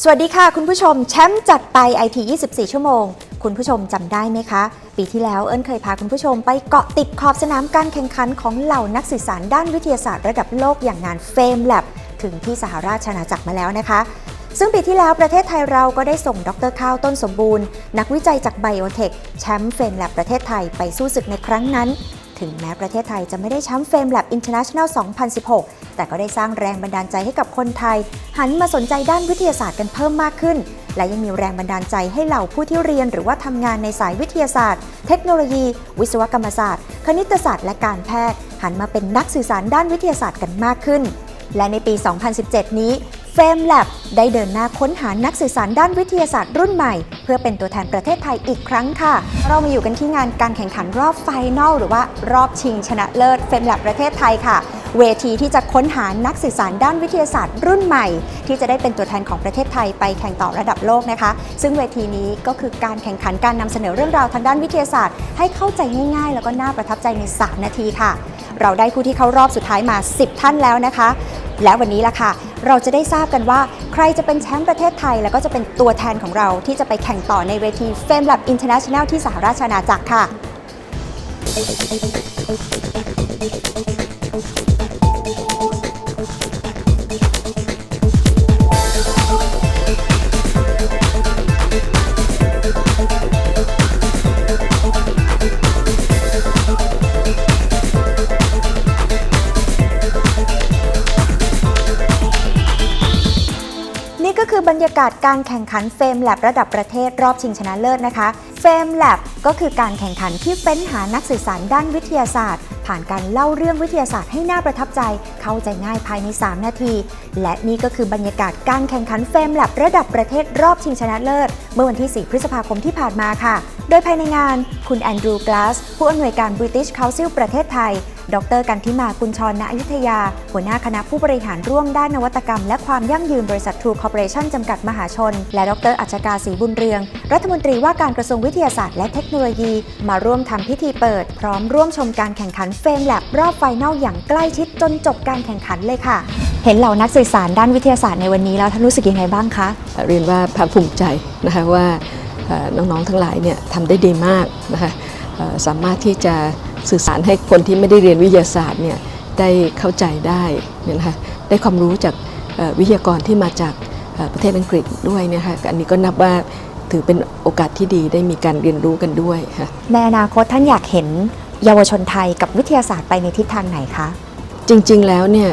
สวัสดีค่ะ คุณผู้ชมแชมป์จัดไป IT 24 ชั่วโมง คุณผู้ชมจำได้ไหมคะ ปีที่แล้วเอิญเคยพาคุณผู้ชมไปเกาะติดขอบสนามการแข่งขันของเหล่านักสื่อสารด้านวิทยาศาสตร์ระดับโลกอย่างงาน Fame Lab ถึงที่สหราชอาณาจักรมาแล้วนะคะ ซึ่งปีที่แล้วประเทศไทยเราก็ได้ส่งดรข้าวต้นสมบูรณ์ นักวิจัยจากไบโอเทคแชมป์เฟมแลบประเทศไทยไปสู้ศึกในครั้งนั้น ถึงแม้ประเทศไทยจะไม่ได้แชมป์เฟมแลบอินเตอร์เนชั่นแนล2016 แต่ก็ได้สร้างแรงบันดาลใจให้กับคนไทย หันมาสนใจด้านวิทยาศาสตร์กันเพิ่มมากขึ้น และยังมีแรงบันดาลใจให้เหล่าผู้ที่เรียน หรือว่าทำงานในสายวิทยาศาสตร์ เทคโนโลยี วิศวกรรมศาสตร์ คณิตศาสตร์ และการแพทย์ หันมาเป็นนักสื่อสารด้านวิทยาศาสตร์กันมากขึ้น และในปี 2017 นี้ f a m Lab ได้เดินหน้าค้นหานักสื่อสารด้านวิทยาศาสตร์รุ่นใหม่ เพื่อเป็นตัวแทนประเทศไทยอีกครั้งค่ะ เรามาอยู่กันที่งานการแข่งขันรอบไฟนอลหรือว่ารอบชิงชนะเลิศ f a m Lab ประเทศไทยค่ะ เวทีที่จะค้นหานักสื่อสารด้านวิทยาศาสตร์รุ่นใหม่ ที่จะได้เป็นตัวแทนของประเทศไทยไปแข่งต่อระดับโลกนะคะ ซึ่งเวทีนี้ก็คือการแข่งขันการนำเสนอเรื่องราวทางด้านวิทยาศาสตร์ ให้เข้าใจง่าย ๆ แล้วก็น่าประทับใจใน 3 นาทีค่ะ เราได้ผู้ที่เข้ารอบสุดท้ายมา 10 ท่านแล้วนะคะ และวันนี้ล่ะค่ะเราจะได้ทราบกันว่าใครจะเป็นแชมป์ประเทศไทย แล้วก็จะเป็นตัวแทนของเราที่จะไปแข่งต่อในเวที Fame Lab International ที่สหราชอาณาจักรค่ะ นี่ก็คือบรรยากาศการแข่งขันเฟมแลบระดับประเทศรอบชิงชนะเลิศนะคะเฟมแลบก็คือการแข่งขันที่เฟ้นหานักสื่อสารด้านวิทยาศาสตร์ ผ่านการเล่าเรื่องวิทยาศาสตร์ให้น่าประทับใจ เข้าใจง่ายภายใน 3 นาที และนี่ก็คือบรรยากาศการแข่งขันเฟมแลบระดับประเทศรอบชิงชนะเลิศ เมื่อวันที่ 4 พฤษภาคมที่ผ่านมาค่ะ โดยภายในงาน คุณแอนดรูว์กลาสผู้อำนวยการ British Council ประเทศไทย ดรกันทิมากุลชรณอยุธยา หัวหน้าคณะผู้บริหารร่วมด้านนวัตกรรม และความยั่งยืนบริษัท True Corporation จำกัดมหาชน และดรอัจฉกาศรีบุญเรือง รัฐมนตรีว่าการกระทรวงวิทยาศาสตร์และเทคโนโลยี มาร่วมทำพิธีเปิด พร้อมร่วมชมการแข่งขันเฟรมแลบรอบไฟนอลอย่างใกล้ชิดจนจบการแข่งขันเลยค่ะ เห็นเหล่านักสื่อสารด้านวิทยาศาสตร์ในวันนี้แล้วท่านรู้สึกยังไงบ้างคะเรียนว่าภาคภูมิใจนะคะว่าน้องๆทั้งหลายเนี่ยทำได้ดีมากนะคะสามารถที่จะ สื่อสารให้คนที่ไม่ได้เรียนวิทยาศาสตร์เนี่ยได้เข้าใจได้เนี่ยนะคะได้ความรู้จากเอ่อวิทยากรที่มาจากเอ่อประเทศอังกฤษด้วยเนะคะอันนี้ก็นับว่าถือเป็นโอกาสที่ดีได้มีการเรียนรู้กันด้วยค่ะในอนาคตท่านอยากเห็นเยาวชนไทยกับวิทยาศาสตร์ไปในทิศทางไหนคะ จริงๆแล้วเนี่ย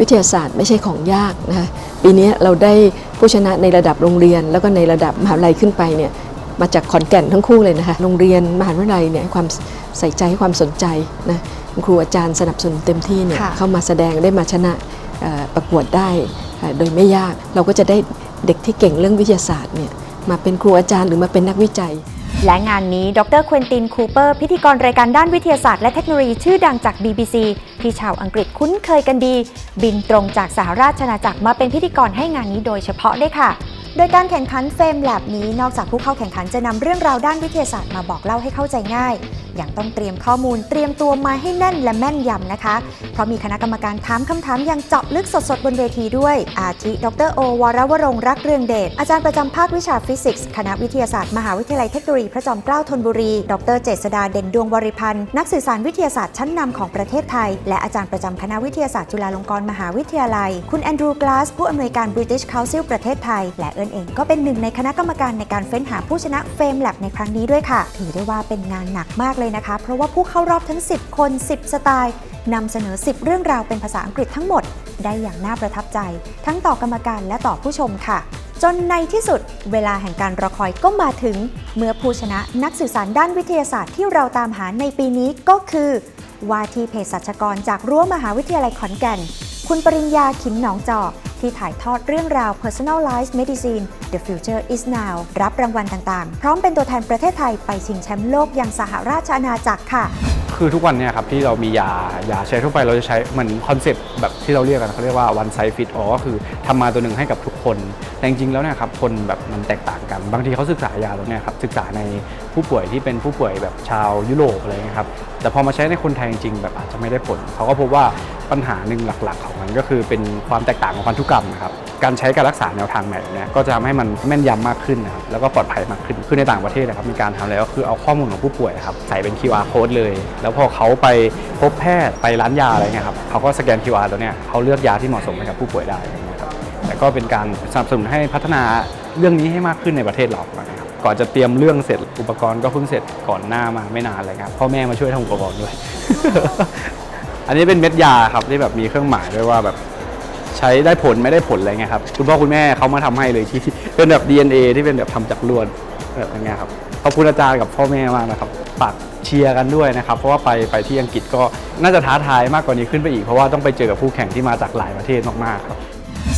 วิทยาศาสตร์ไม่ใช่ของยากนะคะปีนี้เราได้ผู้ชนะในระดับโรงเรียน แล้วก็ในระดับมหาวิทยาลัยขึ้นไปเนี่ย มาจากขอนแก่นทั้งคู่เลยนะคะ โรงเรียนมหาวิทยาลัยเนี่ยให้ความใส่ใจให้ความสนใจนะคุณครูอาจารย์สนับสนุนเต็มที่เนี่ยค่ะเข้ามาแสดงได้มาชนะเอ่อประกวดได้เอ่อโดยไม่ยาก เราก็จะได้เด็กที่เก่งเรื่องวิทยาศาสตร์เนี่ยมาเป็นครูอาจารย์หรือมาเป็นนักวิจัย และงานนี้ ดรเควินตินคูเปอร์ พิธีกรรายการด้านวิทยาศาสตร์และเทคโนโลยีชื่อดังจาก BBC ที่ชาวอังกฤษคุ้นเคยกันดี บินตรงจากสหราชอาณาจักรมาเป็นพิธีกรให้งานนี้โดยเฉพาะด้วยค่ะโดยการแข่งขันเฟมแลบนี้นอกจากผู้เข้าแข่งขันจะนำเรื่องราวด้านวิทยาศาสตร์มาบอกเล่าให้เข้าใจง่ายย่างต้องเตรียมข้อมูลเตรียมตัวมาให้แน่นและแม่นยำนะคะ เพราะมีคณะกรรมการถามคำถามอย่างเจาะลึกสดๆ บนเวทีด้วย อาทิ ดรโอวรวรงรักเรืองเดช อาจารย์ประจำภาควิชาฟิสิกส์ คณะวิทยาศาสตร์มหาวิทยาลัยเทคโนโลยีพระจอมเกล้าธนบุรี ดรเจษดาเด่นดวงบริพันธ์ นักสื่อสารวิทยาศาสตร์ชั้นนำของประเทศไทย และอาจารย์ประจำคณะวิทยาศาสตร์จุฬาลงกรณ์มหาวิทยาลัย คุณแอนดรูว์กลาสผู้อำนวยการ British Council ประเทศไทย และเอิญเองก็เป็นหนึ่งในคณะกรรมการในการเฟ้นหาผู้ชนะเฟมแลบในครั้งนี้ด้วยค่ะ ถือได้ว่าเป็นงานหนักมากเลยนะคะ เพราะว่าผู้เข้ารอบทั้ง 10 คน 10 สไตล์นำเสนอ 10 เรื่องราวเป็นภาษาอังกฤษทั้งหมด ได้อย่างน่าประทับใจ ทั้งต่อกรรมการและต่อผู้ชมค่ะ จนในที่สุด เวลาแห่งการรอคอยก็มาถึง เมื่อผู้ชนะนักสื่อสารด้านวิทยาศาสตร์ที่เราตามหาในปีนี้ก็คือว่าที่เภสัชกรจากรั้วมหาวิทยาลัยขอนแก่น คุณปริญญาขิมหนองจอก ที่ถ่ายทอดเรื่องราว Personalized Medicine The Future is Now รับรางวัลต่างๆ พร้อมเป็นตัวแทนประเทศไทยไปชิงแชมป์โลกยังสหราชอาณาจักรค่ะ คือทุกวันเนี่ยครับที่เรามียายาใช้ทั่วไปเราจะใช้เหมือนคอนเซปต์แบบที่เราเรียกกันเขาเรียกว่า one size fit all ก็คือทำมาตัวหนึ่งให้กับทุกคน แต่จริงๆแล้วเนี่ยครับคนแบบมันแตกต่างกัน บางทีเขาศึกษายาแล้วเนี่ยครับศึกษาในผู้ป่วยที่เป็นผู้ป่วยแบบชาวยุโรปอะไรเงี้ยครับแต่พอมาใช้ในคนไทยจริงๆแบบอาจจะไม่ได้ผลเขาก็พบว่าปัญหาหนึ่งหลัก ๆ ของมันก็คือเป็นความแตกต่างของพันธุกรรมนะครับการใช้การรักษาแนวทางใหม่เนี่ยก็จะทำให้มันแม่นยำมากขึ้นนะครับแล้วก็ปลอดภัยมากขึ้นคือในต่างประเทศนะครับมีการทำแล้วก็คือเอาข้อมูลของผู้ป่วยครับใส่เป็น QR code เลย แล้วพอเขาไปพบแพทย์ไปร้านยาอะไรเงี้ยครับเขาก็สแกน QR ตัวเนี้ยเขาเลือกยาที่เหมาะสมให้กับผู้ป่วยได้อะครับแต่ก็เป็นการสนับสนุนให้พัฒนาเรื่องนี้ให้มากขึ้นในประเทศเรานะครับ ก่อนจะเตรียมเรื่องเสร็จอุปกรณ์ก็เพิ่งเสร็จก่อนหน้ามาไม่นานเลยครับพ่อแม่มาช่วยทำอุปกรณ์ด้วย อันนี้เป็นเม็ดยาครับที่แบบมีเครื่องหมายด้วยว่าแบบใช้ได้ผลไม่ได้ผลอะไรเงี้ยครับคุณพ่อคุณแม่เขามาทำให้เลยที่เป็นแบบ DNA ที่เป็นแบบทำจากลวดแบบอย่างเงี้ยครับขอบคุณอาจารย์กับพ่อแม่มากนะครับฝากเชียร์กันด้วยนะครับ เพราะว่าไปไปที่อังกฤษก็น่าจะท้าทายมากกว่านี้ขึ้นไปอีก เพราะว่าต้องไปเจอกับผู้แข่งที่มาจากหลายประเทศมากๆครับ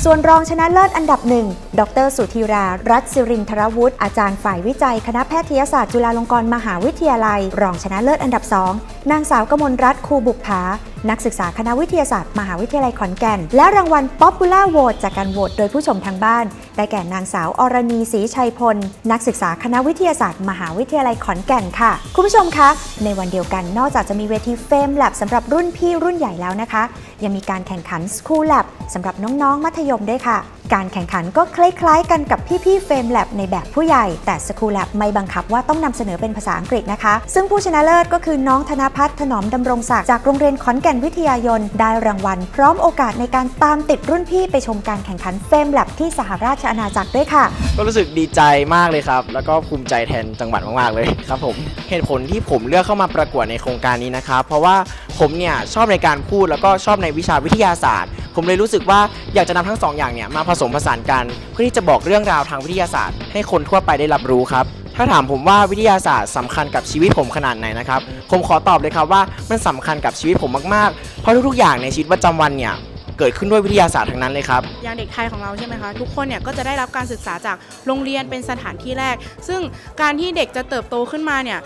ส่วนรองชนะเลิศอันดับหนึ่ง ดร สุธีรา รัตนสิรินทรวุฒิ อาจารย์ฝ่ายวิจัย คณะแพทยศาสตร์จุฬาลงกรณ์มหาวิทยาลัย รองชนะเลิศอันดับสอง นางสาวกมลรัตน์ คูบุกผา นักศึกษาคณะวิทยาศาสตร์ มหาวิทยาลัยขอนแก่น และรางวัล Popular Vote จากการโหวตโดยผู้ชมทางบ้าน ได้แก่นางสาวอรณีศรีชัยพล นักศึกษาคณะวิทยาศาสตร์ มหาวิทยาลัยขอนแก่นค่ะ คุณผู้ชมคะ ในวันเดียวกันนอกจากจะมีเวทีเฟมแลบสำหรับรุ่นพี่รุ่นใหญ่แล้วนะคะ ยังมีการแข่งขัน School Lab สำหรับน้องๆมัธยมด้วยค่ะ การแข่งขันก็คล้ายๆ กันกับพี่ๆเฟมแลบในแบบผู้ใหญ่ แต่ School Lab ไม่บังคับว่าต้องนำเสนอเป็นภาษาอังกฤษนะคะ ซึ่งผู้ชนะเลิศก็คือน้องธนพัฒน์ถนอมดำรงศักดิ์จากโรงเรียนขอนแก่นวิทยายน ได้รางวัล พร้อมโอกาสในการตามติดรุ่นพี่ไปชมการแข่งขันเฟมแลบที่สหราชอาณาจักรด้วยค่ะ ก็รู้สึกดีใจมากเลยครับ แล้วก็ภูมิใจแทนจังหวัดมากๆเลยครับผมเหตุผลที่ผมเลือกเข้ามาประกวดในโครงการนี้นะครับเพราะว่าผมเนี่ยชอบในการพูดแล้วก็ชอบในวิชาวิทยาศาสตร์ ผมเลยรู้สึกว่าอยากจะนำทั้งสองอย่างเนี่ยมาผสมผสานกัน เพื่อที่จะบอกเรื่องราวทางวิทยาศาสตร์ ให้คนทั่วไปได้รับรู้ครับถ้าถามผมว่าวิทยาศาสตร์สำคัญกับชีวิตผมขนาดไหนนะครับ ผมขอตอบเลยครับว่ามันสำคัญกับชีวิตผมมากๆ เพราะทุกๆอย่างในชีวิตประจำวันเนี่ย เกิดขึ้นด้วยวิทยาศาสตร์ทั้งนั้นเลยครับ อย่างเด็กไทยของเราใช่ไหมคะ ทุกคนเนี่ยก็จะได้รับการศึกษาจากโรงเรียนเป็นสถานที่แรก ซึ่งการที่เด็กจะเติบโตขึ้นมาเนี่ย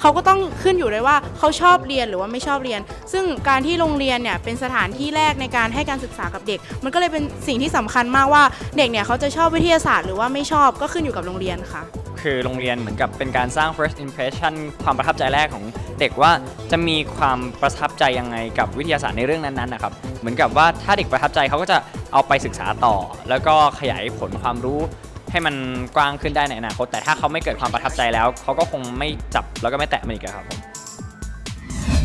เขาก็ต้องขึ้นอยู่เลยว่าเขาชอบเรียนหรือว่าไม่ชอบเรียน ซึ่งการที่โรงเรียนเนี่ยเป็นสถานที่แรกในการให้การศึกษากับเด็ก มันก็เลยเป็นสิ่งที่สำคัญมากว่าเด็กเนี่ยเขาจะชอบวิทยาศาสตร์หรือว่าไม่ชอบก็ขึ้นอยู่กับโรงเรียนค่ะ คือโรงเรียนเหมือนกับเป็นการสร้าง first impression ความประทับใจแรกของเด็กว่าจะมีความประทับใจยังไงกับวิทยาศาสตร์ในเรื่องนั้นๆนะครับเหมือนกับว่าถ้าเด็กประทับใจเขาก็จะเอาไปศึกษาต่อ แล้วก็ขยายผลความรู้ให้มันกว้างขึ้นได้ในอนาคตแต่ถ้าเขาไม่เกิดความประทับใจแล้ว เขาก็คงไม่จับแล้วก็ไม่แตะมันอีกครับผม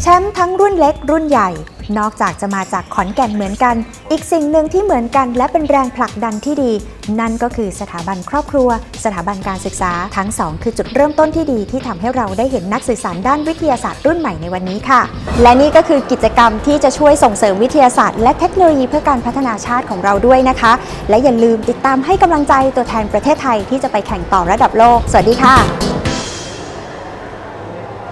แชมป์ทั้งรุ่นเล็กรุ่นใหญ่ นอกจากจะมาจากขอนแก่นเหมือนกัน อีกสิ่งหนึ่งที่เหมือนกันและเป็นแรงผลักดันที่ดี นั่นก็คือสถาบันครอบครัว สถาบันการศึกษาทั้งสองคือจุดเริ่มต้นที่ดีที่ทำให้เราได้เห็นนักสื่อสารด้านวิทยาศาสตร์รุ่นใหม่ในวันนี้ค่ะ และนี่ก็คือกิจกรรมที่จะช่วยส่งเสริมวิทยาศาสตร์และเทคโนโลยีเพื่อการพัฒนาชาติของเราด้วยนะคะ และอย่าลืมติดตามให้กำลังใจตัวแทนประเทศไทยที่จะไปแข่งต่อระดับโลก สวัสดีค่ะ